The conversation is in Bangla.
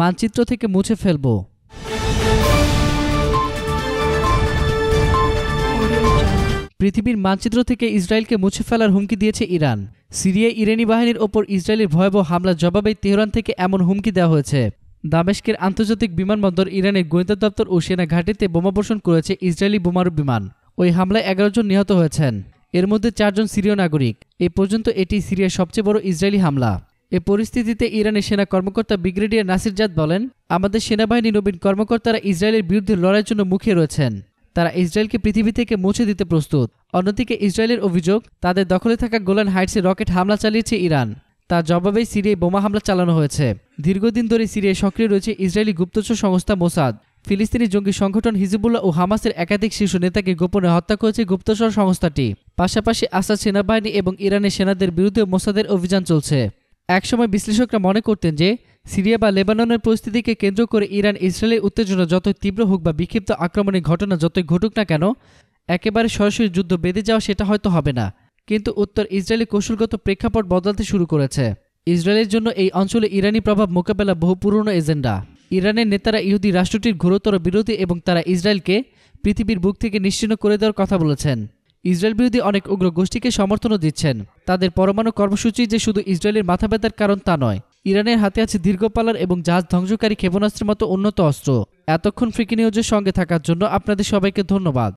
মানচিত্র থেকে মুছে ফেলব। পৃথিবীর মানচিত্র থেকে ইসরায়েলকে মুছে ফেলার হুমকি দিয়েছে ইরান। সিরিয়ায় ইরানি বাহিনীর ওপর ইসরায়েলের ভয়াবহ হামলার জবাবে তেহরান থেকে এমন হুমকি দেওয়া হয়েছে। দামেস্কের আন্তর্জাতিক বিমানবন্দর ইরানের গোয়েন্দা দপ্তর ও সেনা ঘাঁটিতে বোমাবর্ষণ করেছে ইসরায়েলি বোমারু বিমান। ওই হামলায় এগারো জন নিহত হয়েছেন। এর মধ্যে চারজন সিরীয় নাগরিক। এ পর্যন্ত এটি সিরিয়ার সবচেয়ে বড় ইসরায়েলি হামলা। এ পরিস্থিতিতে ইরানের সেনা কর্মকর্তা ব্রিগেডিয়ার নাসির জাদ বলেন, আমাদের সেনাবাহিনী নবীন কর্মকর্তারা ইসরায়েলের বিরুদ্ধে লড়াইয়ের জন্য মুখে রয়েছেন। তারা ইসরায়েলকে পৃথিবী থেকে মুছে দিতে প্রস্তুত। অন্যদিকে ইসরায়েলের অভিযোগ, তাদের দখলে থাকা গোলান হাইটসে রকেট হামলা চালিয়েছে ইরান। তার জবাবে সিরিয়ায় বোমা হামলা চালানো হয়েছে। দীর্ঘদিন ধরে সিরিয়ায় সক্রিয় রয়েছে ইসরায়েলি গুপ্তচর সংস্থা মোসাদ। ফিলিস্তিনি জঙ্গি সংগঠন হিজিবুল্লাহ ও হামাসের একাধিক শীর্ষ নেতাকে গোপনে হত্যা করেছে গুপ্তচর সংস্থাটি। পাশাপাশি আসাদ সেনাবাহিনী এবং ইরানের সেনাদের বিরুদ্ধে মোসাদের অভিযান চলছে। একসময় বিশ্লেষকরা মনে করতেন যে সিরিয়া বা লেবাননের পরিস্থিতিকে কেন্দ্র করে ইরান ইসরায়েলের উত্তেজনা যতই তীব্র হোক বা বিক্ষিপ্ত আক্রমণের ঘটনা যতই ঘটুক না কেন, একেবারে সরাসরি যুদ্ধ বেঁধে যাওয়া সেটা হয়তো হবে না। কিন্তু উত্তর ইসরায়েলি কৌশলগত প্রেক্ষাপট বদলাতে শুরু করেছে। ইসরায়েলের জন্য এই অঞ্চলে ইরানি প্রভাব মোকাবেলা বহু পুরনো এজেন্ডা। ইরানের নেতারা ইহুদি রাষ্ট্রটির ঘোরতর বিরোধী এবং তারা ইসরায়েলকে পৃথিবীর বুক থেকে নিশ্চিন্ন করে দেওয়ার কথা বলেছেন। ইসরায়েল বিরোধী অনেক উগ্র গোষ্ঠীকে সমর্থনও দিচ্ছেন। তাদের পরমাণু কর্মসূচি যে শুধু ইসরায়েলের মাথা ব্যথার কারণ তা নয়, ইরানের হাতে আছে দীর্ঘপালার এবং জাহাজ ধ্বংসকারী ক্ষেপণাস্ত্রের মতো উন্নত অস্ত্র। এতক্ষণ ফ্রিকি নিউজের সঙ্গে থাকার জন্য আপনাদের সবাইকে ধন্যবাদ।